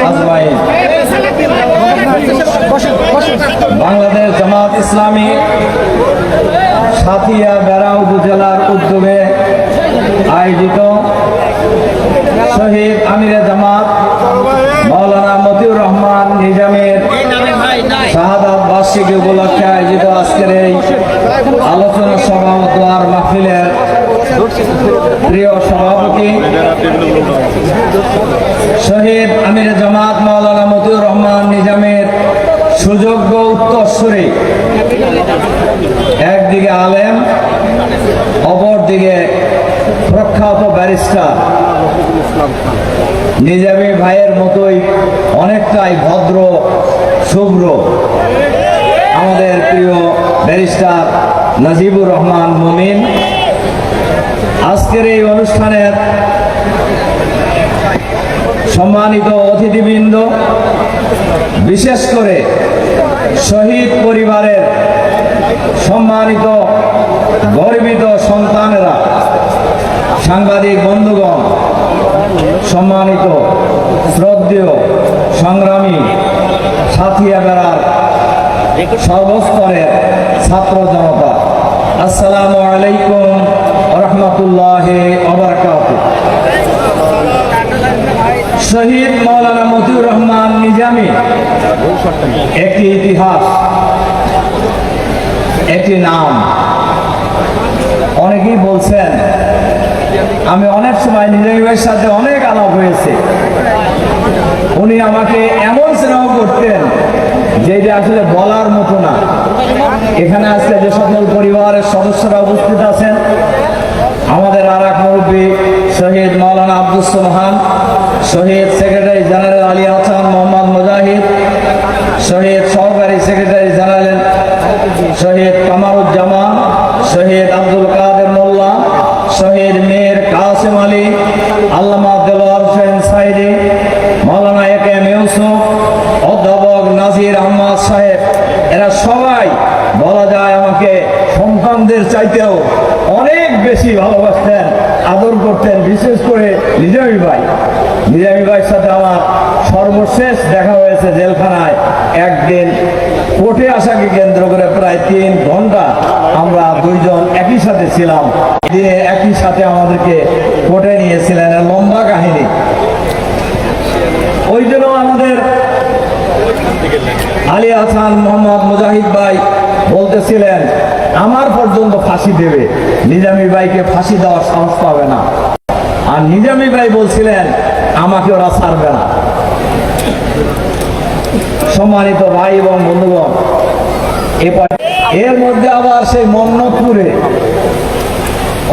আচ্ছা, বাংলাদেশ জামাত ইসলামী সাথিয়া বেড়া উপজেলার উদ্যোগে আয়োজিত শহীদ আমির জামাত মৌলানা মতিউর রহমান নিজামের শাহাদা বার্ষিকী উপলক্ষে আয়োজিত আজকের এই আলোচনা সভা ও দোয়ার মাহফিলের প্রিয় সভাপতি শহীদ আমির জামাত মাওলানা মতিউর রহমান নিজামের সুযোগ্য উত্তরসূরি। একদিকে আলেম, অপরদিকে প্রখ্যাত ব্যারিস্টার। নিজামী ভাইয়ের মতোই অনেকটাই ভদ্র, শুভ্র। আমাদের প্রিয় ব্যারিস্টার নাজিবুর রহমান মমিন। আজকের এই অনুষ্ঠানের সম্মানিত অতিথিবৃন্দ, বিশেষ করে শহীদ পরিবারের সম্মানিত গর্বিত সন্তানেরা, সাংবাদিক বন্ধুগণ, সম্মানিত শ্রদ্ধেয় সংগ্রামী সাথিয়া বেড়ার সর্বস্তরের ছাত্র জনতা। আসসালামু আলাইকুম রহমতুল্লাহ অবরকাত শহীদ মৌলানা মতিউর রহমান নিজামী, একটি ইতিহাস, একটি নাম। অনেকেই বলছেন, আমি অনেক সময় নিজামী ভাইয়ের সাথে অনেক আলাপ হয়েছে। উনি আমাকে এমন স্নেহ করতেন যেটা আসলে বলার মতো না। এখানে আজকে যে সকল পরিবারের সদস্যরা উপস্থিত আছেন, আমাদের আর এক মুরব্বী শহীদ মৌলানা আব্দুল সোহান শহীদ সেক্রেটারি জেনারেল আলী হাসান মোহাম্মদ মুজাহিদ, শহীদ সহকারী সেক্রেটারি জেনারেল শহীদ কামারুজ্জামান, শহীদ আব্দুল কাদের মোল্লা, শহীদ মেয়ের কাসিম আলী এরা সবাই, বলা যায় আমাকে, সন্তানদের চাইতেও অনেক বেশি ভালোবাসতেন, আদর করতেন, বিশেষ করে নিজামী ভাই। নিজামী ভাইয়ের সাথে আমার সর্বশেষ দেখা হয়েছে জেলখানায়। একদিন কোর্টে আসাকে কেন্দ্র করে প্রায় তিন ঘণ্টা আমরা দুইজন একই সাথে ছিলাম। দিনে একই সাথে আমাদেরকে কোর্টে নিয়েছিলেন লম্বা কাহিনী। ওই জন্য আমাদের আলী হাসান মোহাম্মদ মুজাহিদ ভাই বলতেছিলেন, আমার পর্যন্ত ফাঁসি দেবে। নিজামী ভাইকে ফাঁসি দেওয়ার সাহস পাবে না। আর নিজামী ভাই বলছিলেন আমাকে ওরা ছাড়বে না। সম্মানিত ভাই এবং বন্ধুগণ এর মধ্যে আবার সেই মন্নতপুরে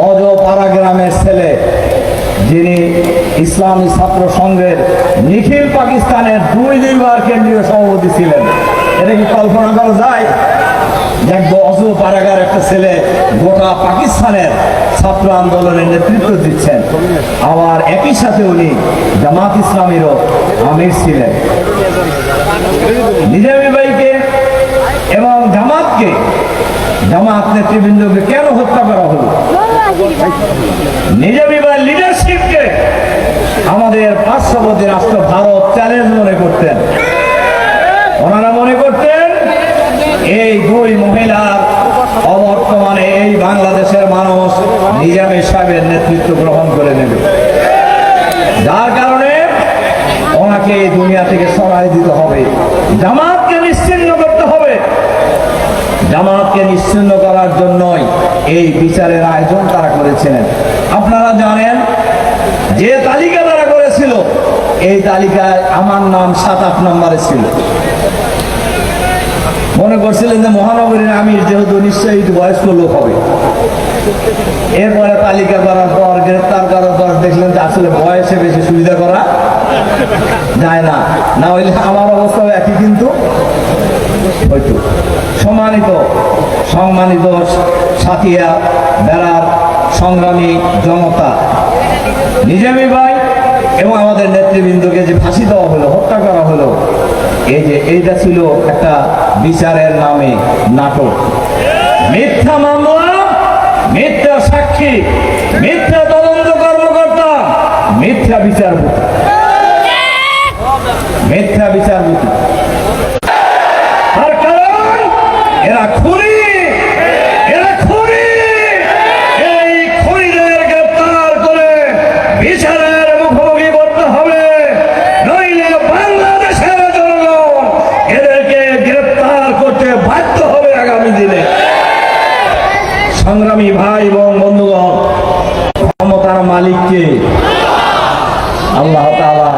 অজ পাড়া গ্রামের ছেলে যিনি ইসলামী ছাত্র সংঘের নিখিল পাকিস্তানের দুই দুইবার কেন্দ্রীয় সভাপতি ছিলেন। এটা কি কল্পনা করা যায়? দেখব অজ পাড়াগার একটা ছেলে গোটা পাকিস্তানের ছাত্র আন্দোলনের নেতৃত্ব দিচ্ছেন। আবার একই সাথে উনি জামাত ইসলামীরও আমির ছিলেন। নিজামী ভাইকে এবং জামাতকে জামাত নেতৃবৃন্দকে কেন হত্যা করা হলো? নিজামী ভাই লিডারশিপকে আমাদের পার্শ্ববর্তী রাষ্ট্র ভারত চ্যালেঞ্জ মনে করতেন। ওনারা মনে করতেন, এই দুই মহিলার অবর্তমানে এই বাংলাদেশের মানুষ নিজামী সাহেবের নেতৃত্ব গ্রহণ করে নেবে। যার কারণে ওনাকে এই দুনিয়া থেকে সরাই দিতে হবে। জামাতকে নিশ্চিন্ন জামাতকে নিশ্চিন্ন করার জন্যই এই বিচারের আয়োজন তারা করেছিলেন। আপনারা জানেন, যে তালিকা তারা করেছিল, এই তালিকায় আমার নাম সাত আট নম্বরে ছিল। মনে করছিলেন যে মহানগরীর আমির যেহেতু নিশ্চয়ই বয়স্ক লোক হবে। এরপরে তালিকা করার পর, গ্রেপ্তার করার পর দেখলেন যে আসলে বয়সে বেশি সুবিধা করা যায় না। না হইলে আমার অবস্থাও একই কিন্তু। হয়তো। সম্মানিত সম্মানিত সাথিয়া বেড়ার সংগ্রামী জনতা। নিজামী ভাই এবং আমাদের নেতৃবৃন্দকে যে ফাঁসি দেওয়া হলো, হত্যা করা হলো, এই যে এইটা ছিল একটা বিচারের নামে নাটক। মিথ্যা মামলা, মিথ্যা সাক্ষী, মিথ্যা তদন্ত কর্মকর্তা, মিথ্যা বিচারপতি। মিথ্যা বিচারপতি তার কারণ এরা খুনি এরা খুনি এই খুনিদের গ্রেপ্তার করে বিচারের মুখোমুখি করতে হবে নইলে বাংলাদেশের জনগণ এদেরকে গ্রেপ্তার করতে বাধ্য হবে আগামী দিনে সংগ্রামী ভাই এবং বন্ধুগণ ক্ষমতার মালিককে আল্লাহ তাআলা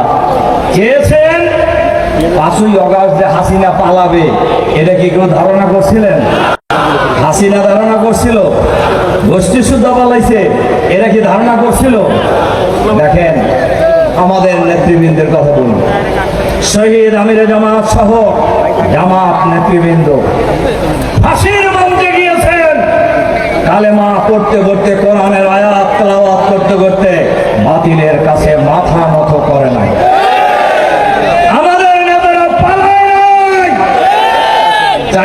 চেয়েছেন পাঁচই অগাস্ট যে হাসিনা পালাবে এটা কি কেউ ধারণা করছিলেন। হাসিনা ধারণা করছিল। গোষ্ঠী শুদ্ধ পালাইছে এরা কি ধারণা করছিল? দেখেন, আমাদের নেতৃবৃন্দের কথা বলুন। শহীদ আমির জামাত সহ জামাত নেতৃবৃন্দ। ফাঁসির মঞ্চে গিয়েছেন। কালেমা পড়তে পড়তে, কোরআনের আয়াত, তেলাওয়াত করতে করতে বাতিলের কাছে মাথা নত করে নাই।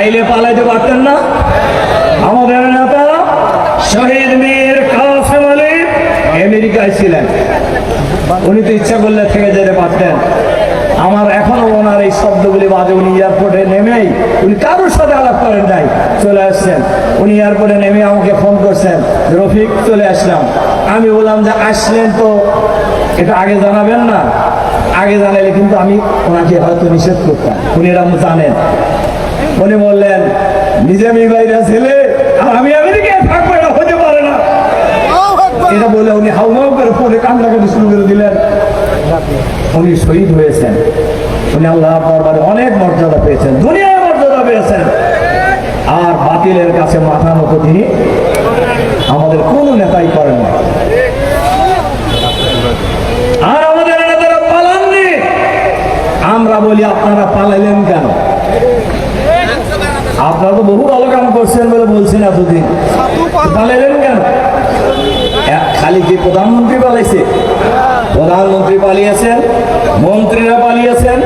চাইলে পালাইতে পারতেন না। আমাদের নেতা শহীদ মীর কাসেম আলী আমেরিকায় ছিলেন। উনি তো ইচ্ছা করলে থেকে যেতে পারতেন। আমার এখনও ওনার এই শব্দগুলি বাজে, উনি এয়ারপোর্টে নেমেই উনি কারোর সাথে আলাপ করেন নাই, চলে আসছেন। উনি এয়ারপোর্টে নেমে আমাকে ফোন করছেন, রফিক, চলে আসলাম। আমি বললাম যে, আসলেন তো। এটা আগে জানাবেন না। আগে জানাইলে কিন্তু আমি ওনাকে হয়তো নিষেধ করতাম। উনি এরকম জানেন। উনি বললেন, নিজে আমি বাইরে ছেলে, আর আমি আমেরিকায় থাকব, এটা হতে পারে না। এটা বলে উনি হাউমাউ করে পড়ে কান্নাকাটি শুরু করে দিলেন। উনি শহীদ হয়েছেন। উনি আল্লাহ দরবারে অনেক মর্যাদা পেয়েছেন দুনিয়ায় মর্যাদা পেয়েছেন। আর বাতিলের কাছে মাথা মতো তিনি আমাদের কোন নেতাই করেন না। আর আমাদের নেতারা পালাননি। আমরা বলি, আপনারা পালাইলেন কেন? আপনারা তো বহু ভালো কাম করছেন বলে বলছেন এতদিন। পালাইলেন কেন? খালি কি প্রধানমন্ত্রী পালাইছে? প্রধানমন্ত্রী পালিয়েছেন, মন্ত্রীরা পালিয়েছেন,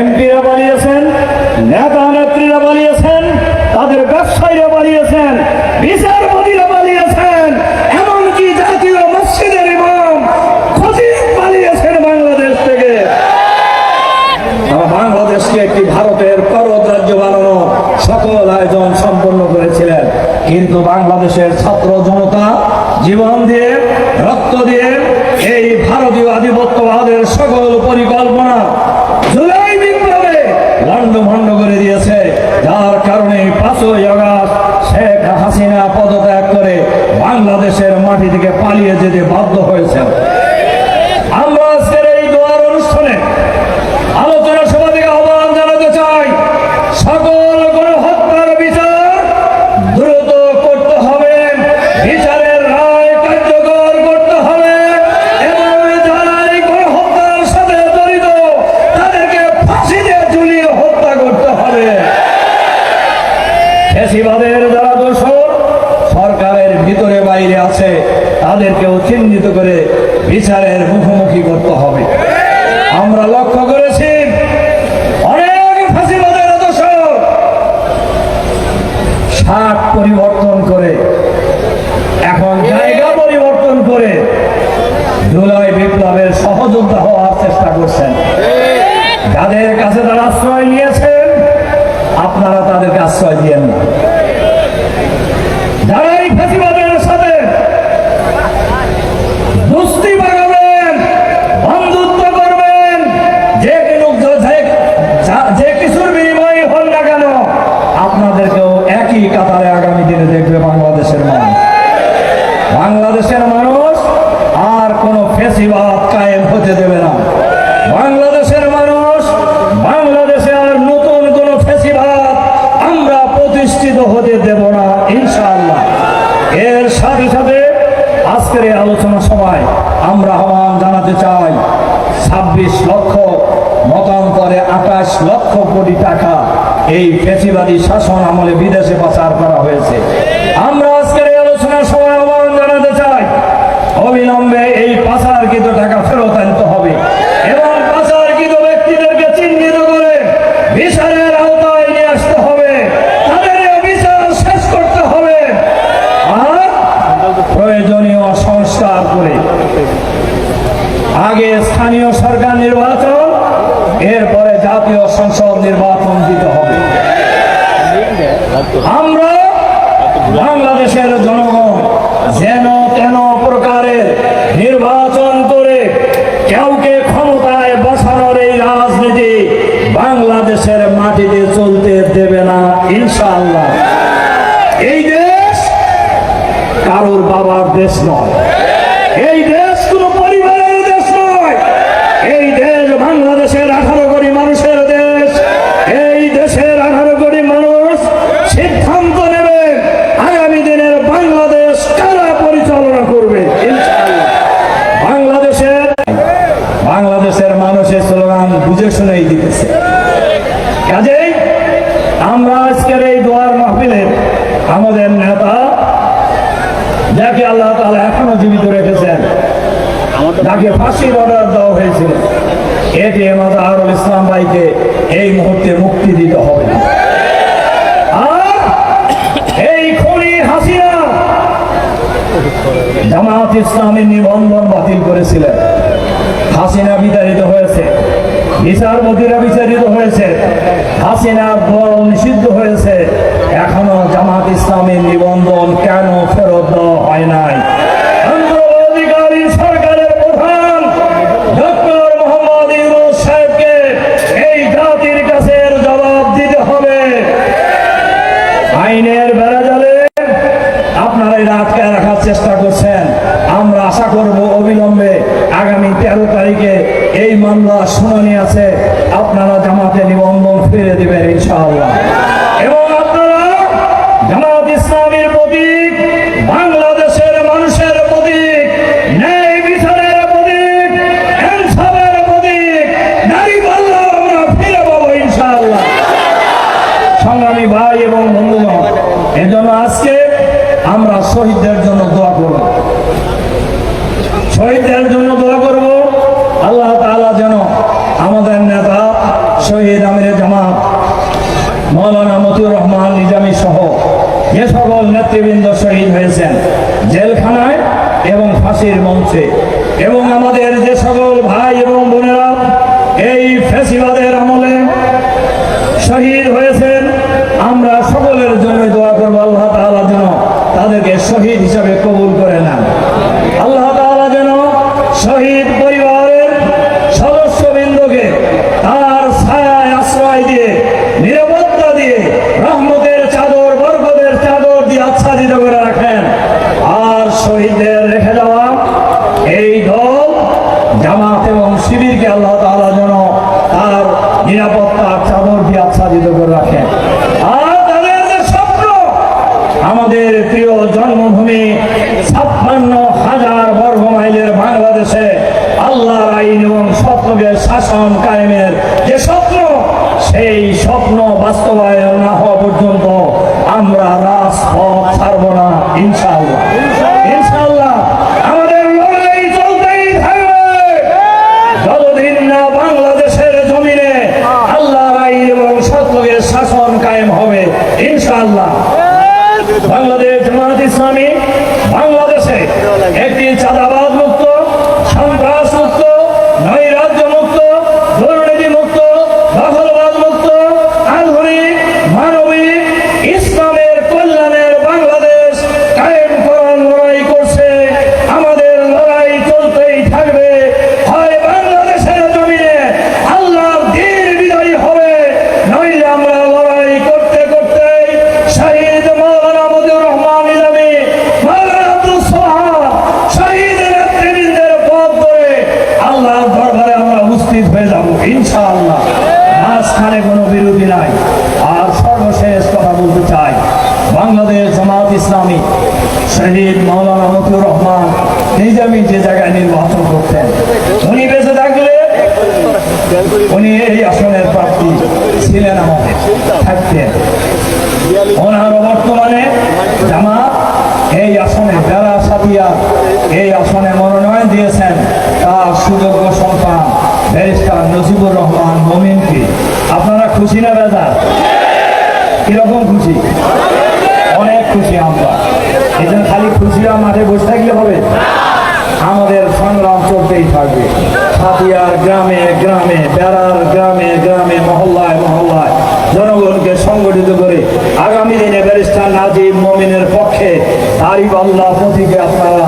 এমপিরা পালিয়েছেন নেতা নেত্রীরা পালিয়েছেন, তাদের ব্যবসায়ীরা পালিয়েছেন বিচারপতিরা পালিয়েছেন এমনকি জাতীয় মসজিদের ইমাম খতিব পালিয়েছেন বাংলাদেশ থেকে তারা বাংলাদেশকে একটি ভারতের করদ রাজ্য বানানো সকল আয়োজন সম্পন্ন করেছিলেন কিন্তু বাংলাদেশের ছাত্র জনতা জীবন দিয়ে, রক্ত দিয়ে এই ভারতীয় আধিপত্যবাদের সকল পরিকল্পনা পদত্যাগ করে বাংলাদেশের মাটি থেকে পালিয়ে যেতে বাধ্য হয়েছেন। আমরা অনুষ্ঠানে আলোচনা সভা থেকে আহ্বান জানাতে চাই, সকল বিচারের মুখোমুখি করতে হবে। আমরা লক্ষ্য করেছি পরিবর্তন করে, এখন জায়গা পরিবর্তন করে জুলাই বিপ্লবের সহযোদ্ধা হওয়ার চেষ্টা করছেন। যাদের কাছে তারা আশ্রয় নিয়েছেন, আপনারা তাদেরকে আশ্রয় দিয়েন না। জাতীয় সংসদ নির্বাচন দিতে হবে। আমরা বাংলাদেশের জনগণ যেন কেন প্রকারের নির্বাচন করে কাউকে ক্ষমতায় বসানোর এই রাজনীতি বাংলাদেশের মাটিতে চলতে দেবে না, ইনশাআল্লাহ। আমরা আজকের এই দোয়ার মাহফিলে আমাদের নেতা, যাকে আল্লাহ তাআলা এখনও জীবিত রেখেছেন, যাকে ফাঁসির অর্ডার দেওয়া হয়েছিল এটি আমাদের আরুল ইসলাম ভাইকে এই মুহূর্তে মুক্তি দিতে হবে। এই খনি জামাত ইসলামের নিবন্ধন বাতিল করেছিলেন। হাসিনা বিতাড়িত হয়েছে। বিচারপতিরা বিচারিত হয়েছে। হাসিনা দল নিষিদ্ধ হয়েছে। এখনও জামাত ইসলামের নিবন্ধন কেন ফেরত দেওয়া হয় নাই অন্তর্বর্তীকালীন সরকারের প্রধান ডক্টর মোহাম্মদ ইউনুস সাহেবকে এই জাতির কাছে এর জবাব দিতে হবে আইনের বেড়াজালে আপনারা এই রাতকে রাখার চেষ্টা করছেন আমরা আশা করব অবিলম্বে আগামী তেরো তারিখে এই মামলা শুনানি আছে, আপনারা জামাতে নিবন্ধন ফিরে দিবেন ইনশাআল্লাহ। এবং আপনারা জামাত ইসলামের প্রতীক, বাংলাদেশের মানুষের প্রতীক, ন্যায় বিচারের প্রতীক প্রতীক, নারী আমরা ফিরে পাবো ইনশাআল্লাহ। সংগ্রামী ভাই এবং বন্ধুগণ, এজন্য আজকে আমরা শহীদদের জন্য দোয়া করব শহীদদের জন্য দোয়া করব আল্লাহ তাআলা যেন আমাদের নেতা রহমান, নিজামী সহ যে সকল নেতৃবৃন্দ শহীদ হয়েছেন জেলখানায় এবং ফাঁসির মঞ্চে। এবং আমাদের যে সকল ভাই এবং বোনেরা এই ফেসিবাদের আমলে শহীদ হয়েছেন আমরা সকলের জন্য দোয়া করব আল্লাহ তাআলা যেন তাদেরকে শহীদ হিসাবে কবুল করে নেন আল্লাহ তাআলা যেন শহীদ পরিবারের সদস্যবৃন্দকে তার ছায়ায় আশ্রয় দিয়ে নিরাপত্তা দিয়ে রহমতের চাদর বরকতের চাদর দিয়ে আচ্ছাদিত করে রাখেন আর শহীদদের রেখে যাওয়া এই দল জামাত এবং শিবিরকে আল্লাহ তাআলা যেন তার নিরাপত্তার চাদর দিয়ে আচ্ছাদিত করে রাখেন আর তাদের যে স্বপ্ন আমাদের প্রিয় জন্মভূমি ছাপ্পান্ন হাজার বর্গ মাইলের বাংলাদেশে আল্লাহর আইন এবং স্বপ্নকে শাসন কায়েমের যে স্বপ্ন সেই স্বপ্ন বাস্তবায়ন না হওয়া পর্যন্ত আমরা রাজপথ ছাড়ব না ইনশাআল্লাহ ইনশাআল্লাহ আমাদের লড়াই চলতেই থাকবে যতদিন না বাংলাদেশের জমিনে আল্লাহর আইন এবং সত্যের শাসন কায়েম হবে ইনশাআল্লাহ বাংলাদেশ জামাত ইসলামী বাংলাদেশে একটি চাঁদাবাদ মুক্ত সন্ত্রাস মুক্ত নৈরাজ্য মুক্ত দুর্নীতি মুক্ত দখলবাদ মুক্ত আধুনিক মানবিক ইসলামের কল্যাণের বাংলাদেশ কায়েম করার লড়াই করছে আমাদের লড়াই চলতেই থাকবে হয় বাংলাদেশের জমিনে আল্লাহর দিন বিজয়ী হবে নইলে আমরা লড়াই করতে করতে শহীদ মৌলানা মজিবুর রহমান ইলামি মৌলানা আব্দুল সোহান শহীদ নেতৃবৃন্দের পথ ধরে আল্লাহর দরবারে আমরা উপস্থিত হয়ে যাব ইনশাআল্লাহ মাঝখানে কোনো বিরোধী নাই আর সর্বশেষ কথা বলতে চাই বাংলাদেশ জামাত ইসলামী শহীদ মৌলানা মতিউর রহমান নিজামী যে জায়গায় নির্বাচন করতেন উনি বেঁচে থাকলে উনি এই আসনের প্রার্থী ছিলেন আমাদের থাকতেন। ওনার বর্তমানে জামা এই আসনে যারা সাথিয়া এই আসনে মনোনয়ন দিয়েছেন। তার সুযোগ্য সন্তান ব্যারিস্টার নজিবুর রহমান মমিনকে। আপনারা খুশি না বেদা কীরকম খুশি? অনেক খুশি আমরা। এই খালি খুশিরা মাঠে বসে থাকলে হবে? আমাদের সংগ্রাম চলতেই থাকবে। সাথিয়ার গ্রামে গ্রামে, বেড়ার গ্রামে গ্রামে, মহল্লায় মহল্লায় জনগণকে সংগঠিত করে আগামী দিনে ব্যারিস্টার নাজিব মমিনের পক্ষে তারিফ আল্লাহ প্রতীকে আপনারা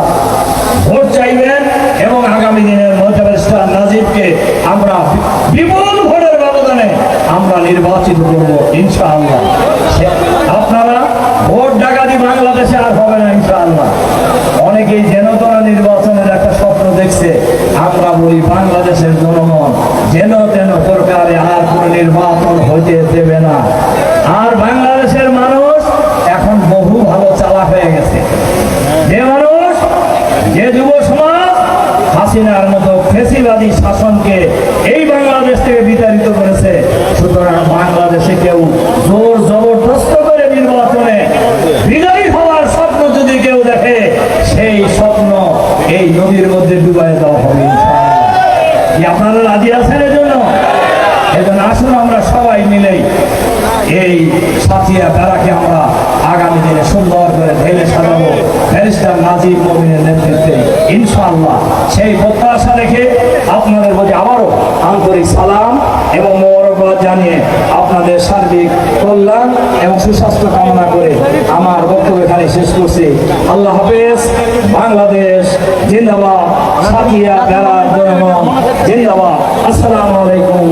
ভোট চাইবেন এবং আগামী দিনের মধ্যে ব্যারিস্টার নাজিবকে আমরা বিপুল ভোটের ব্যবধানে আমরা নির্বাচিত করব, ইনশাআল্লাহ। হতে দেবে না। আর বাংলাদেশের মানুষ এখন বহু ভালো চালা হয়ে গেছে। যে মানুষ, যে যুব সমাজ, হাসিনার মতো ফেসিবাদী শাসনকে এই বাংলাদেশ থেকে বিতাড়িত করেছে সুতরাং বাংলাদেশে কেউ জোর জবরদস্ত করে নির্বাচনে বিজয়ী হওয়ার স্বপ্ন যদি কেউ দেখে সেই স্বপ্ন এই নদীর মধ্যে ডুবাই দেওয়া হবে ইনশাআল্লাহ। কি আপনারা রাজি আছেন এজন্য এজন্য আসুন আমরা সবাই মিলেই এই সাথিয়া বেড়াকে আমরা আগামী দিনে সুন্দর করে ঢেলে সাজাবো। ব্যারিস্টার নাজিব মমিনের নেতৃত্বে। ইনশাআল্লাহ সেই প্রত্যাশা রেখে আপনাদের প্রতি আবারও আন্তরিক সালাম এবং মোরবাদ জানিয়ে আপনাদের সার্বিক কল্যাণ এবং সুস্বাস্থ্য কামনা করে আমার বক্তব্য এখানে শেষ করছি। আল্লাহ হাফেজ। বাংলাদেশ জিন্দাবাদ। সাথিয়া বেড়ার জনগণ জিন্দাবাদ। আসসালামু আলাইকুম